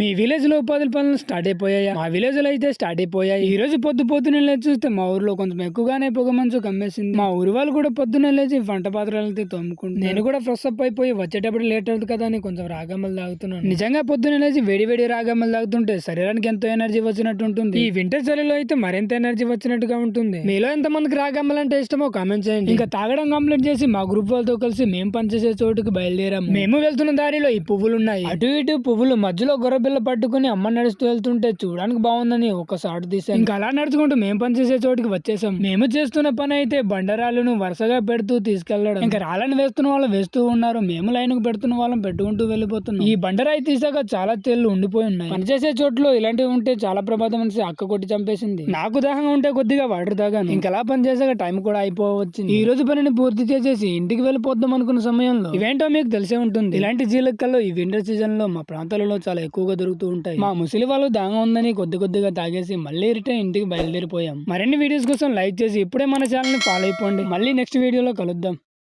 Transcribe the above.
మీ విలేజ్లో ఉపాధి పనులు స్టార్ట్ అయిపోయాయా? మా విలేజ్లో అయితే స్టార్ట్ అయిపోయాయి. ఈ రోజు పొద్దు పొద్దున లేచి చూస్తే మా ఊర్లో కొంచెం ఎక్కువగానే పొగ మంచు కమ్మేసింది. మా ఊరి వాళ్ళు కూడా పొద్దున్న లేచి వంట పాత్రలతో తోముకుంటున్నాను నేను కూడా ఫ్రెష్ అప్ అయిపోయి వచ్చేటప్పుడు లేట్ అవుతుంది కదా అని కొంచెం రాగమ్మలు తాగుతున్నాను. నిజంగా పొద్దున్న లేచి వేడి వేడి రాగమ్మలు తాగుతుంటే శరీరానికి ఎంతో ఎనర్జీ వచ్చినట్టు ఉంటుంది. ఈ వింటర్ చలిలో అయితే మరింత ఎనర్జీ వచ్చినట్టుగా ఉంటుంది. మీలో ఎంత మందికి రాగమ్మలు అంటే ఇష్టమో కామెంట్ చేయండి. ఇంకా తాగడం కంప్లీట్ చేసి మా గ్రూప్ వాళ్ళతో కలిసి మేము పనిచేసే చోటుకి బయలుదేరాము మేము వెళ్తున్న దారిలో ఈ పువ్వులు ఉన్నాయి అటు ఇటు పువ్వులు మధ్యలో గొర్రె బిల్ల పట్టుకుని అమ్మ నడుస్తూ వెళ్తుంటే చూడడానికి బాగుందని ఒక తీసాం ఇంకా అలా నడుచుకుంటూ మేము పనిచేసే చోటుకి వచ్చేసాం మేము చేస్తున్న పని అయితే బండరాళ్ళను వరుసగా పెడుతూ తీసుకెళ్ళడం. ఇంకా రాళ్ళని వేస్తున్న వాళ్ళు వేస్తూ ఉన్నారు. మేము లైన్కు పెడుతున్న వాళ్ళం పెట్టుకుంటూ వెళ్ళిపోతున్నాం. ఈ బండరాయి తీసాక చాలా తేళ్ళు ఉండిపోయి ఉన్నాయి. పనిచేసే చోట్లో ఇలాంటివి ఉంటే చాలా ప్రమాదం అనేసి అక్క కొట్టి చంపేసింది. నాకు దాహంగా ఉంటే కొద్దిగా వాటర్ తాగాను. ఇంకా అలా పని చేసాక టైం కూడా అయిపోవచ్చింది. ఈ రోజు పనిని పూర్తి చేసేసి ఇంటికి వెళ్ళిపోద్దాం అనుకున్న సమయంలో ఇవేంటో మీకు తెలిసే ఉంటుంది. ఇలాంటి జీలకల్లో ఈ వింటర్ సీజన్లో మా ప్రాంతాలలో చాలా ఎక్కువగా దొరుకుతూ ఉంటాయి. మా ముసలి వాళ్ళు దాంగ ఉందని కొద్ది కొద్దిగా తాగేసి మళ్ళీ రిటర్న్ ఇంటికి బయలుదేరిపోయాం. మరిన్ని వీడియోస్ కోసం లైక్ చేసి ఇప్పుడే మన ఛానల్ ఫాలో అయిపోండి. మళ్ళీ నెక్స్ట్ వీడియోలో కలుద్దాం.